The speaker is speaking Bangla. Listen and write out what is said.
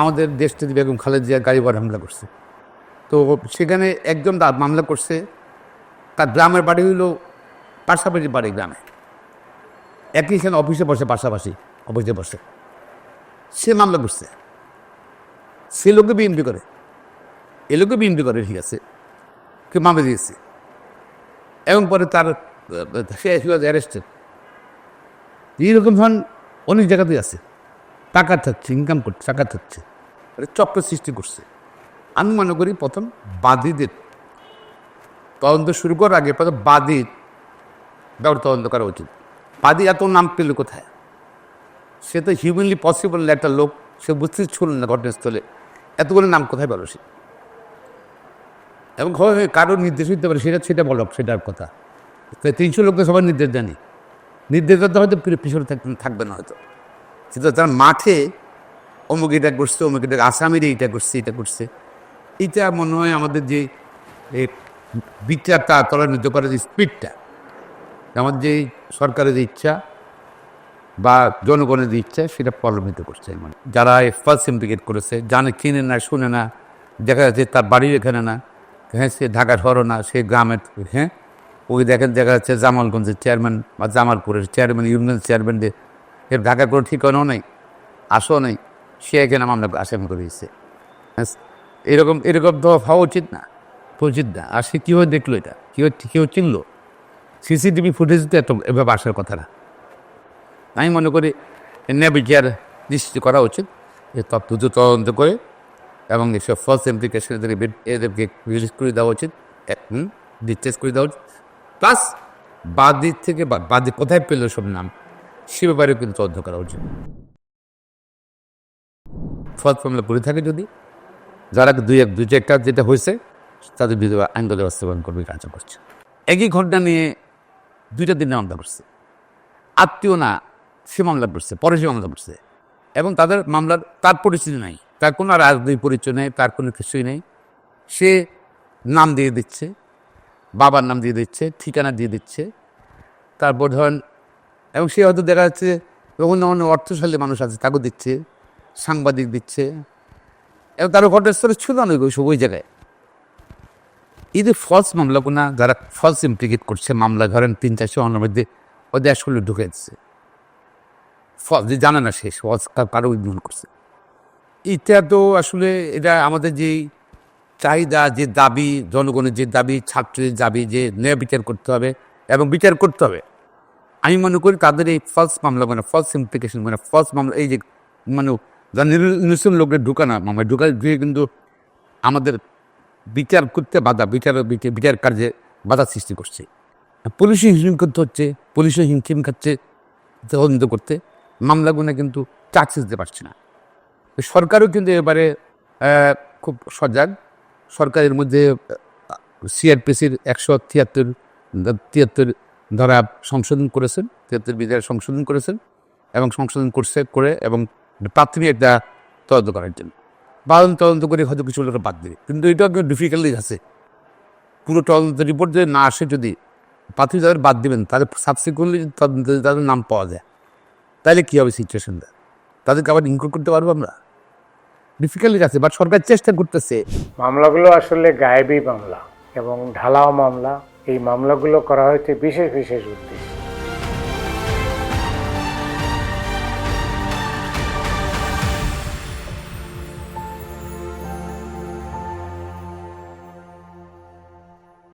আমাদের দেশটিতে বেগম খালেদ জিয়া গাড়িবার হামলা করছে। তো সেখানে একজন মামলা করছে, তার গ্রামের বাড়ি হইল পাশাপাশি বাড়ি গ্রামে। একই সেখানে অফিসে বসে, পাশাপাশি অফিসে বসে। সে মামলা করছে। সে লোকে বিএনপি করে। এ লোকে বিএনপি করে, ঠিক আছে। কে মামলা দিয়েছে। এবং পরে তার, সে অ্যারেস্টেড এইরকম ধরুন অনেক জায়গাতেই আছে। টাকা থাকছে ইনকাম করছে, টাকা থাকছে। এটা চক্র সৃষ্টি করছে। আমি মনে করি প্রথম বাদীদের তদন্ত শুরু করার আগে প্রথম বাদী ব্যাপারে তদন্ত করা উচিত। বাদী এত নাম পেল কোথায়? সে তো হিউম্যানলি পসিবল একটা লোক, সে বুঝতে ছিল না ঘটনাস্থলে। এতগুলো নাম কোথায় পেল সে? এবং কারও নির্দেশ দিতে পারে, সেটা সেটা বলো সেটার কথা। তিনশো লোককে সবার নির্দেশ জানি নির্দেশ করতে হয়তো পিছনে থাকবে না হয়তো। কিন্তু তার মাঠে অমুক এটা করছে, অমুক এটা আসামির এইটা করছে, এটা করছে। এটা মনে হয় আমাদের যে বিচারটা ত্বরান্বিত করার যে স্পিডটা আমাদের যে সরকারের যে ইচ্ছা বা জনগণের যে ইচ্ছা, সেটা প্রলম্বিত করছে মানে যারা ফার্স্ট ইমপ্লিকেট করেছে, জানে, চিনে না, শুনে না, দেখা যাচ্ছে তার বাড়ির এখানে না হ্যাঁ সে ঢাকা শহরও না, সে গ্রামের হ্যাঁ ওই দেখেন, দেখা যাচ্ছে জামালগঞ্জের চেয়ারম্যান বা জামালপুরের চেয়ারম্যান ইউনিয়ন চেয়ারম্যানদের এর ঢাকার কোনো ঠিকানাও নেই আসো নেই। সে এখানে মামলা আসামি করে দিচ্ছে এরকম এরকম তো হওয়া উচিত না উচিত না। আর সে কীভাবে দেখল এটা? কীভাবে কীভাবে চিনলো? সিসিটিভি ফুটেজ তো এত, এভাবে আসার কথা না। আমি মনে করি বিচার নিশ্চিত করা উচিত এ তথ্য তদন্ত করে এবং এসব ফার্স্ট ইমপ্লিকেশন এদেরকে এদেরকে রিলিজ করে দেওয়া উচিত ডিটেস করে দেওয়া উচিত। প্লাস বাদিক থেকে বা- বাদী কোথায় পেল সব নাম, সে ব্যাপারে কিন্তু তদন্ত করা উচিত। ফার্স্ট মামলা পড়ে থাকে যদি, যারা দুই এক, দুই চারটা যেটা হয়েছে, তাদের বিধবা আইনগত বাস্তবায়ন করবে, কাজ করছে। একই ঘটনা নিয়ে দুইটা দিনে মামলা করছে। আত্মীয় না, সে মামলা করছে, পরে সে মামলা করছে। এবং তাদের মামলার, তার পরিস্থিতি নাই, তার কোনো রাজনৈতিক পরিচয় নেই, তার কোনো কিছুই নেই। সে নাম দিয়ে দিচ্ছে, বাবার নাম দিয়ে দিচ্ছে, ঠিকানা দিয়ে দিচ্ছে। তারপর ধরেন, এবং সে হয়তো দেখা যাচ্ছে অন্য অন্য অর্থশালী মানুষ আছে, তাকেও দিচ্ছে। সাংবাদিক দিচ্ছে। এবং তারও ঘটনাস্থলে ছিল না, ওই সব ওই জায়গায়। এই যে ফলস মামলাগুলো যারা ফলস ইমপ্লিকেট করছে, মামলা ধরেন তিন চারশো মামলার মধ্যে ওদের আসলে ঢুকে যাচ্ছে ফলস যে জানে না সে ফলস কারও উদ্বোধন করছে। এটা তো আসলে, এটা আমাদের যে চাহিদা, যে দাবি, জনগণের যে দাবি, ছাত্রদের দাবি, যে ন্যায় বিচার করতে হবে এবং বিচার করতে হবে। আমি মনে করি তাদের এই ফলস মামলা মানে ফলস ইমপ্লিকেশন মানে ফলস মামলা, এই যে মানে যারা নিরসন লোকের ঢুকানা মামলা ঢুকা ঢুকে কিন্তু আমাদের বিচার করতে বাধা, বিচার, বিচার- কার্যে বাধা সৃষ্টি করছে। পুলিশও হিমশিম করতে হচ্ছে পুলিশও হিমশিম খাচ্ছে, তদন্ত করতে মামলাগুলো কিন্তু চাকসিস দিতে পারছে না। সরকারও কিন্তু এবারে খুব সজাগ। সরকারের মধ্যে সিআরপিসির একশো তিয়াত্তর তিয়াত্তর ধারা সংশোধন করেছেন, তিয়াত্তর বিধায় সংশোধন করেছেন এবং সংশোধন করছে, করে এবং প্রাথমিক একটা তদন্ত করার জন্য। বাদন তদন্ত করে হয়তো কিছু লোকের বাদ দেবে। কিন্তু এটা একটু ডিফিকাল্টি আছে। পুরো তদন্ত রিপোর্ট যদি না আসে যদি প্রাথমিক তাদের বাদ দেবেন, তাদের সাবসিকুয়েন্টলি তদন্ত তাদের নাম পাওয়া যায়, তাহলে কী হবে সিচুয়েশনটা তাদেরকে আবার ইনক্লুড করতে পারব আমরা? ডিফিকাল্টি আছে বাট সরকার চেষ্টা করতেছে। মামলাগুলো আসলে গায়েবী মামলা এবং ঢালাও মামলা। এই মামলাগুলো করা হয়েছে বিশেষ বিশেষ উদ্দেশ্যে।